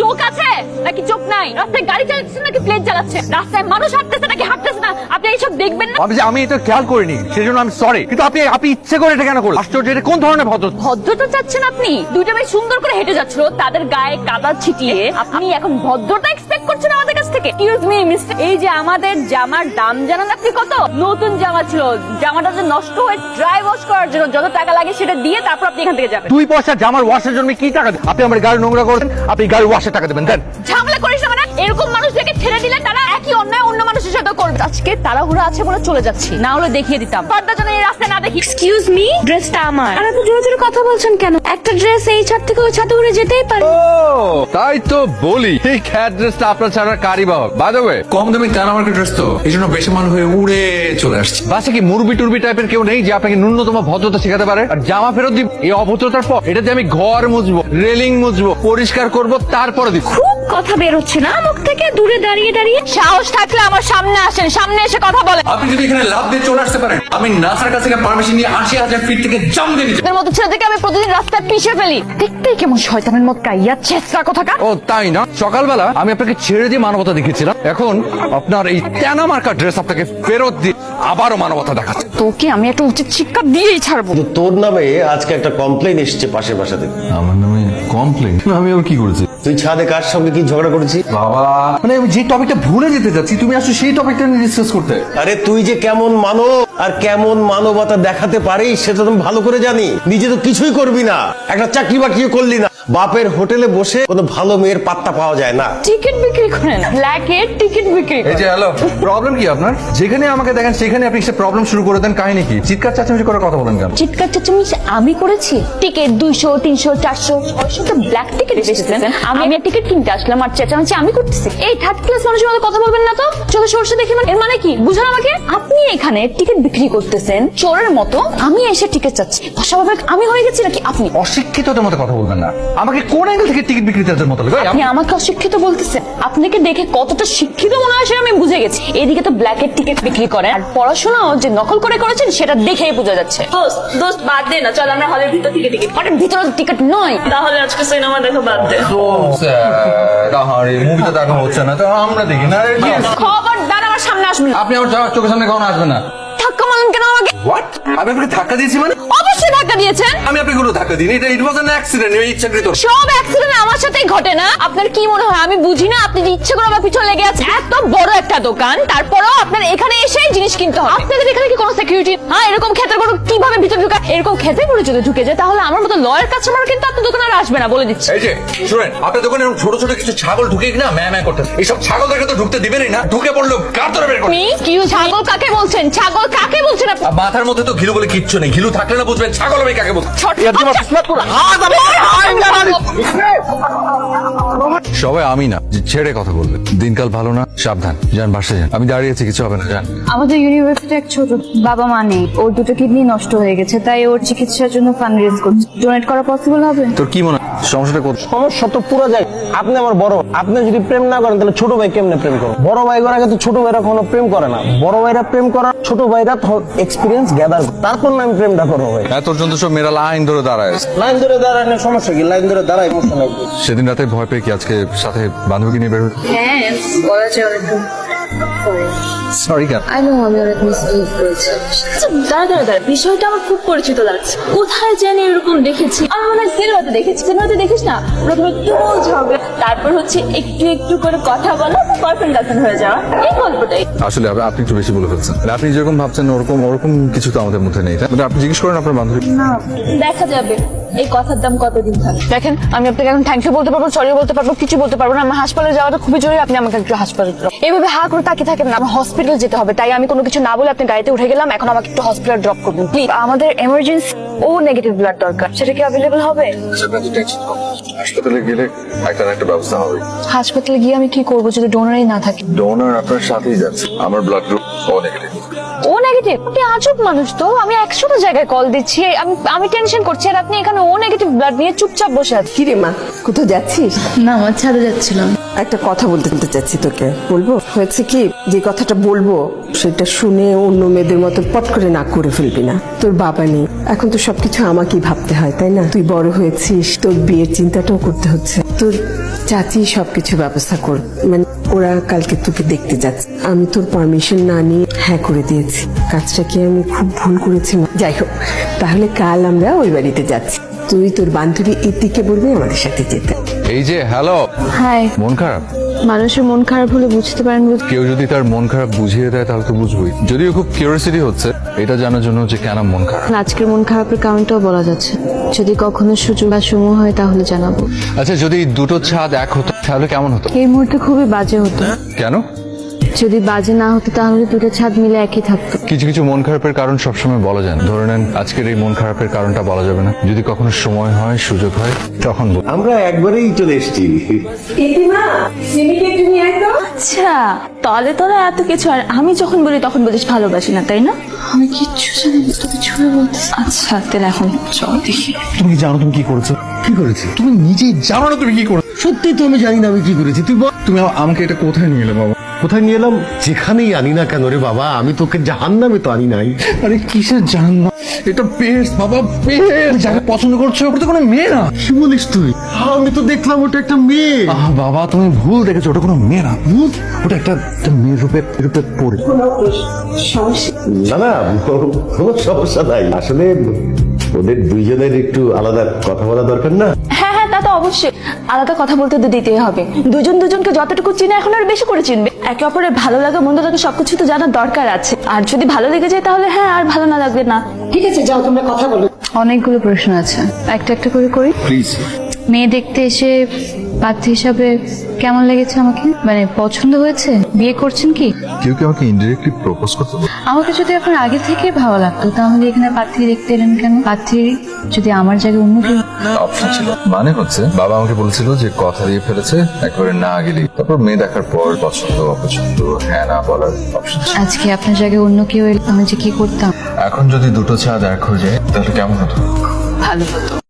চোখ আছে নাকি চোখ নাই? রাস্তায় গাড়ি নাকি প্লেন চালাচ্ছে? রাস্তায় মানুষ হাঁটতেছে নাকি হাঁটতেছে না? আপনি এইসব দেখবেন না? আমি যে আমি এটা খেয়াল করিনি সেজন্য আমি সরি কিন্তু আপনি আপনি ইচ্ছে করে এটা কেন করলেন? আশ্চর্য এটা কোন ধরনের ভদ্র ভদ্রতা চাচ্ছেন আপনি? দুইটা মেয়ে সুন্দর করে হেঁটে যাচ্ছিল তাদের গায়ে কাদা ছিটিয়ে। আপনি এখন ভদ্রতা এক্সপেক্ট করছেন আমাদের কাছ? থেকে। এক্সকিউজ মি মিস্টার এই যে আমাদের জামার দাম জানান আপনি কত? নতুন জামা ছিল। জামাটা যে নষ্ট হয়ে ড্রাই ওয়াশ করার জন্য যত টাকা লাগে সেটা দিয়ে তারপর আপনি এখান থেকে যাবেন। দুই পয়সা জামার ওয়াশের জন্য কি টাকা দেন? আপনি আমার গাড়ি নোংরা করেন আপনি গাড়ি ওয়াশের টাকা দেবেন দেন। ঝামেলা করিস না মানে এরকম মানুষদেরকে ছেড়ে দিলে তারা একই অন্যায় সাথে করবে। আজকে তাড়াহুড়া আছে বলে চলে যাচ্ছি। না হলে দেখিয়ে দিতাম। পর্দা যেন এই রাস্তায় না দেখি। এক্সকিউজ মি ড্রেসটা আমার। আর এত জোরে জোরে কথা বলছেন কেন? একটা ড্রেস এই ছাদ থেকে ওই ছাদে উড়ে যেতেই পারে। ও তাই তো বলি। এই খ্যাত ড্রেসটা আপনার ছাড়া কারি বাহক বাই দ্য ওয়ে কম দামি মার্কেট ড্রেস তো। এই জন্য বেশি মানুষ হয়ে উড়ে চলে আসছে। বাসে কি মুরবি টুরবি টাইপের কেউ নেই যে আপনাকে ন্যূনতম ভদ্রতা শেখাতে পারে? আর জামা ফেরত দিব। এই অভদ্রতার পর এটা এটাতে আমি ঘর মুছবো রেলিং মুছবো পরিষ্কার করব তারপরে দিব। খুব কথা বের হচ্ছে না? মুখ থেকে দূরে দাঁড়িয়ে দাঁড়িয়ে সাহস থাকলে আমার সামনে আসেন সামনে এসে কথা বলেন। আপনি যদি এখানে লাভ দিয়ে চলে আসতে পারেন আমি নাসার কাছ থেকে পারমিশন নিয়ে আশি হাজার ফিট থেকে জাম দিয়ে এদের মতো ছেলেদেরকে আমি প্রতিদিন রাস্তায় পিষে ফেলি। দেখতেই কেমন শয়তানের মত কাইয়া চেষ্টা কোথাকার ও তাই না? সকালবেলা আমি আপনাকে ছেড়ে দিয়ে মানবতা দেখিয়েছিলাম। এখন আপনার এই তেনা মার্কা ড্রেস আপনাকে ফেরত দিয়ে আবারও মানবতা দেখাচ্ছে। তোকে আমি একটা উচিত শিক্ষা দিয়েই ছাড়বো। তোর নামে আজকে একটা কমপ্লেন এসেছে পাশের বাসা থেকে আমার নামে কমপ্লেন আমি আবার কি করেছি? তুই ছাদে কার সঙ্গে কি ঝগড়া করেছিস? বাবা। মানে আমি যে টপিকটা ভুলে যেতে যাচ্ছি তুমি আসলে সেই টপিকটা নিয়ে ডিসকাস করতে। আরে তুই যে কেমন মানব আর কেমন মানবতা দেখাতে পারিস সেটা তো আমি ভালো করে জানি। নিজে তো কিছুই করবি না। একটা চাকরি বাকরিও করলি না। বাপের হোটেলে বসে কোনো ভালো মেয়ের পাত্তা পাওয়া যায় না। টিকিট বিক্রি করেন ব্ল্যাকের টিকিট বিক্রি এই যে হ্যালো প্রবলেম কি আপনার? যেখানে আমাকে দেখেন সেখানে আপনি সে প্রবলেম শুরু করে দেন কাহিনী কি? চিৎকার চাচামেচি করে কথা বলেন কেন? চিৎকার চেঁচামেচি আমি করেছি? টিকিট দুইশো তিনশো চারশো ছয়শো তো ব্ল্যাক টিকিট বেচতেছেন। আমি আমি টিকিট কিনতে আসলাম আর চেঁচামেচি আমি করতেছি। এই থার্ড ক্লাস মানুষের মতো কথা বলবেন না তো? চোখে সরষে দেখে মানে এর মানে কি? বুঝান আমাকে? আপনি এখানে টিকিট বিক্রি করতেছেন চোরের মতো আমি এসে টিকিট চাচ্ছি। অস্বাভাবিক আমি হয়ে গেছি নাকি আপনি? অশিক্ষিতদের মতো কথা বলবেন না। আমাকে কোন অ্যাঙ্গেল থেকে টিকিট বিক্রেতাদের মতো লাগে আপনি আমাকে অশিক্ষিত বলতেছেন। আপনাকে দেখে কতটা শিক্ষিত মনে হয় সেটা আমি বুঝে গেছি। এদিকে তো ব্ল্যাকের টিকিট বিক্রি করেন আর পড়াশোনাও যে নকল করে করেছেন সেটা দেখেই বোঝা যাচ্ছে। দোস্ত দোস্ত বাদ দে না চল আমরা হলের ভিতর থেকে টিকিট ওটার ভিতরে টিকিট নয়। তাহলে আজকে সিনেমা দেখো বাদ দে। মুভিটা দেখা হচ্ছে না তো আমরা দেখি না। খবরদার আমার সামনে আসবেন আপনি আমার চোখের সামনে কখনো আসবেন না? ধাক্কা মারলেন কেন আমাকে? হোয়াট আমি আপনাকে ধাক্কা দিয়েছি মানে? অবশ্যই ধাক্কা দিয়েছেন। আমি আপনাকে কোনো ধাক্কা দিইনি এটা ইট ওয়াজ অ্যান অ্যাক্সিডেন্ট ইচ্ছাকৃত। সব অ্যাক্সিডেন্ট আমার সাথেই ঘটে না। আপনার কি মনে হয়? আমি বুঝি না আপনি ইচ্ছে করে আমার পিছনে লেগে এত বড় একটা দোকান তারপরেও আপনার এখানে এসে জিনিস কিনতে হবে। আপনাদের এখানে কি কোনো সিকিউরিটি হ্যাঁ এরকম ক্ষেতের গরু কীভাবে ভিতরে ঢুকা এরকম খেতে পড়ে যদি ঢুকে যায় তাহলে আমার মতো লয়ার কাস্টমার কিন্তু আপনার দোকানে আর আসবে না বলে দিচ্ছি। এই যে শুনেন আপনার দোকানে এরকম ছোট ছোট কিছু ছাগল ঢুকে কিনা ম্যা ম্যা করতে এইসব ছাগলদেরকে তো ঢুকতে দিবেনই না ঢুকে পড়ল কার ধরে বের করবে? কি ছাগল কাকে বলছেন? ছাগল কাকে আর মাথার মধ্যে তো ঘিলু বলে কিচ্ছু নেই। ঘিলু থাকলে না বুঝবেন ছাগল আমি কাকে বলছি? সবাই আমি না যে ছেড়ে কথা বলবে। দিনকাল ভালো না সাবধান। যান বাসে যান। আমি দাঁড়িয়ে আছি কিছু হবে না যান। আমাদের ইউনিভার্সিটি এক ছোট বাবা মা নেই। ওর দুটো কিডনি নষ্ট হয়ে গেছে তাই ওর চিকিৎসার জন্য ফান্ড রেজ করছে। ডোনেট করা পসিবল হবে? তোর কি মনে হয়? সমস্যাটা কোথায়? সমস্যা তো পুরো যায় আপনি আমার বড় আপনি যদি প্রেম না করেন তাহলে ছোট ভাই কেমনে প্রেম করো বড় ভাই তো ছোট ভাইরা কোনো প্রেম করে না। বড় ভাইরা প্রেম করার ছোট ভাইরা এক্সপিরিয়েন্স গ্যাদার তারপর না আমি প্রেমটা করব ভাই। এত পর্যন্ত সব মেয়েরা লাইন ধরে দাঁড়ায় লাইন ধরে দাঁড়ানো সমস্যা কি? লাইন ধরে দাঁড়াই সমস্যা নাই। সেদিন রাতে ভয় পেয়ে কি আজকে সাথে বান্ধবী নিয়ে বের হ্যাঁ বলা যায় অনেক সরি আই নো আমি অনেক মিসবিহেভ করেছি। আচ্ছা, দাঁড়া দাঁড়া দাঁড়া বিষয়টা আমার খুব পরিচিত লাগছে। কোথায় জানি এরকম দেখেছি। আমি মনে হয় সিনেমাতে দেখেছি। সিনেমাতে দেখিস না? প্রথমে তুমুল ঝগড়া তারপর হচ্ছে একটু একটু করে কথা বলা। বয়ফ্রেন্ড গার্লফ্রেন্ড হয়ে যাওয়া। এই গল্পটাই। আসলে আপ- আপনি একটু বেশি বলে ফেলছেন। মানে আপনি যেরকম ভাবছেন ওরকম ওরকম কিছু তো আমাদের মধ্যে নেই তাই? মানে আপনি জিজ্ঞেস করেন আপনার বান্ধবী। দেখা যাবে। এই কথার দাম কতদিন থাকে দেখেন আমি আপনাকে এখন থ্যাংক ইউ বলতে পারব সরি বলতে পারব কিছু বলতে পারব না। আমার হাসপাতালে যাওয়াটা খুবই জরুরি আপনি আমাকে একটু হাসপাতালে ড্রপ এইভাবে হা করে তাকিয়ে থাকেন না আমার হসপিটাল যেতে হবে। তাই আমি কোনো কিছু না বলে আপনি গাড়িতে উঠে গেলাম এখন আমাকে একটু হসপিটাল ড্রপ করবেন। প্লিজ আমাদের এমার্জেন্সি ও নেগেটিভ ব্লাড দরকার। সেটা কি অ্যাভেলেবল হবে? হাসপাতালে গেলে একটা একটা ব্যবস্থা হবে। হাসপাতালে গিয়ে আমি কি করব যদি ডোনারই না থাকে? ডোনার আপনার সাথেই যাচ্ছে। আমার blood group O negative negative আপনি আজব মানুষ তো। আমি একশোটা জায়গায় কল দিচ্ছি। আমি আমি টেনশন করছি আর আপনি এখানে ও নেগেটিভ ব্লাড নিয়ে চুপচাপ বসে আছেন। কিরে মা কোথাও যাচ্ছিস? না আমার ছাদে যাচ্ছিলাম। একটা কথা বলতে বলতে চাচ্ছি তোকে বলব? হয়েছে কি যে কথাটা বলব সেটা শুনে অন্য মেয়েদের মতো পট করে না করে ফেলবি না। তোর বাবা নেই। এখন তো সবকিছু আমাকেই ভাবতে হয় তাই না? তুই বড় হয়েছিস তোর বিয়ের চিন্তাটাও করতে হচ্ছে। তোর চাচি সবকিছু ব্যবস্থা কর। মানে ওরা কালকে তোকে দেখতে যাচ্ছে। আমি তোর পারমিশন না নিয়ে হ্যাঁ করে দিয়েছি। কাজটা কি আমি খুব ভুল করেছি যাই হোক তাহলে কাল আমরা ওই বাড়িতে যাচ্ছি। তুই তোর বান্ধবী ইতিকে বলবি আমাদের সাথে যেতে। এই যে হ্যালো। হাই। মন খারাপ? মানুষের মন খারাপ হলে বুঝতে পারেন কেউ যদি তার মন খারাপ বুঝিয়ে দেয় তাহলে তো বুঝবই। যদিও খুব কিউরিয়াসিটি হচ্ছে এটা জানার জন্য যে কেন মন খারাপ? আজকের মন খারাপের কারণটাও বলা যাচ্ছে। যদি কখনো সুযোগ বা সময় হয় তাহলে জানাব। আচ্ছা যদি দুটো ছাদ এক হতো তাহলে কেমন হতো? এই মুহূর্তে খুবই বাজে হতো। কেন? যদি বাজে না হতো তাহলে দুটো ছাদ মিলে একই থাকতো। কিছু কিছু মন খারাপের কারণ সবসময় বলা যায় না। ধরে নেন আজকের এই মন খারাপের কারণটা বলা যাবে না। যদি কখনো সময় হয় সুযোগ হয় তখন বল আমরা একবারেই চলে এসেছি। আচ্ছা তলে তলে এত কিছু আর আমি যখন বলি তখন বলিস ভালোবাসি না তাই না? আমি কিচ্ছু জানি না তোকে ছুঁয়ে বলতে। আচ্ছা তাহলে এখন চল দেখি। তুমি কি জানো তুমি কি করেছ? কি করেছি? তুমি নিজেই জানো না তুমি কি করেছ। সত্যি তো আমি জানি না আমি কি করেছি। তুই বল। তুমি আমাকে এটা কোথায় নিয়ে এলে বাবা? কোথায় নিয়ে এলাম? যেখানেই আনি না কেন রে বাবা আমি তোকে জাহান নামে তো আনি নাই। আরে কিসের জান না এটা বাবা যাকে পছন্দ করছ ওটা তো কোনো মেয়ে না। কি বলিস তুই? আমি তো দেখলাম ওটা একটা মেয়ে। আহ বাবা তুমি ভুল দেখেছ ওটা কোনো মেয়ে না। ভূত ওটা একটা রূপে রূপে পড়ে। না না কোনো সমস্যা নাই। আসলে ওদের দুইজনের একটু আলাদা কথা বলা দরকার না? হ্যাঁ তা তো অবশ্যই। আলাদা কথা বলতে তো দিতেই হবে। দুজন দুজনকে যতটুকু চিনে এখন আর বেশি করে চিনবে। একে অপরের ভালো লাগা মন্দ লাগা সবকিছু তো জানার দরকার আছে। আর যদি ভালো লেগে যায় তাহলে হ্যাঁ আর ভালো না লাগবে না। ঠিক আছে যাও তোমরা কথা বলো। অনেকগুলো প্রশ্ন আছে। একটা একটা করে করি। প্লিজ মেয়ে দেখতে এসে প্রার্থী হিসাবে কেমন লেগেছে আমাকে? মানে পছন্দ হয়েছে? বিয়ে করছেন কি? কেউ কি আমাকে ইনডিরেক্টলি প্রপোজ করতে আমাকে যদি এখন আগে থেকে ভালো লাগতো তাহলে এখানে প্রার্থী দেখতে এলেন কেন? প্রার্থী যদি আমার জায়গায় অন্য কেউ অপশন ছিল। মানে হচ্ছে বাবা আমাকে বলেছিল যে কথা দিয়ে ফেলেছে একবারে না গেলি তারপর মেয়ে দেখার পর পছন্দ অপছন্দ হ্যাঁ না বলার অপশন আজকে আপনার জায়গায় অন্য কেউ এলে আমি যে কি করতাম? এখন যদি দুটো ছাদ এক হয়ে যায় তাহলে কেমন হতো? ভালো হতো।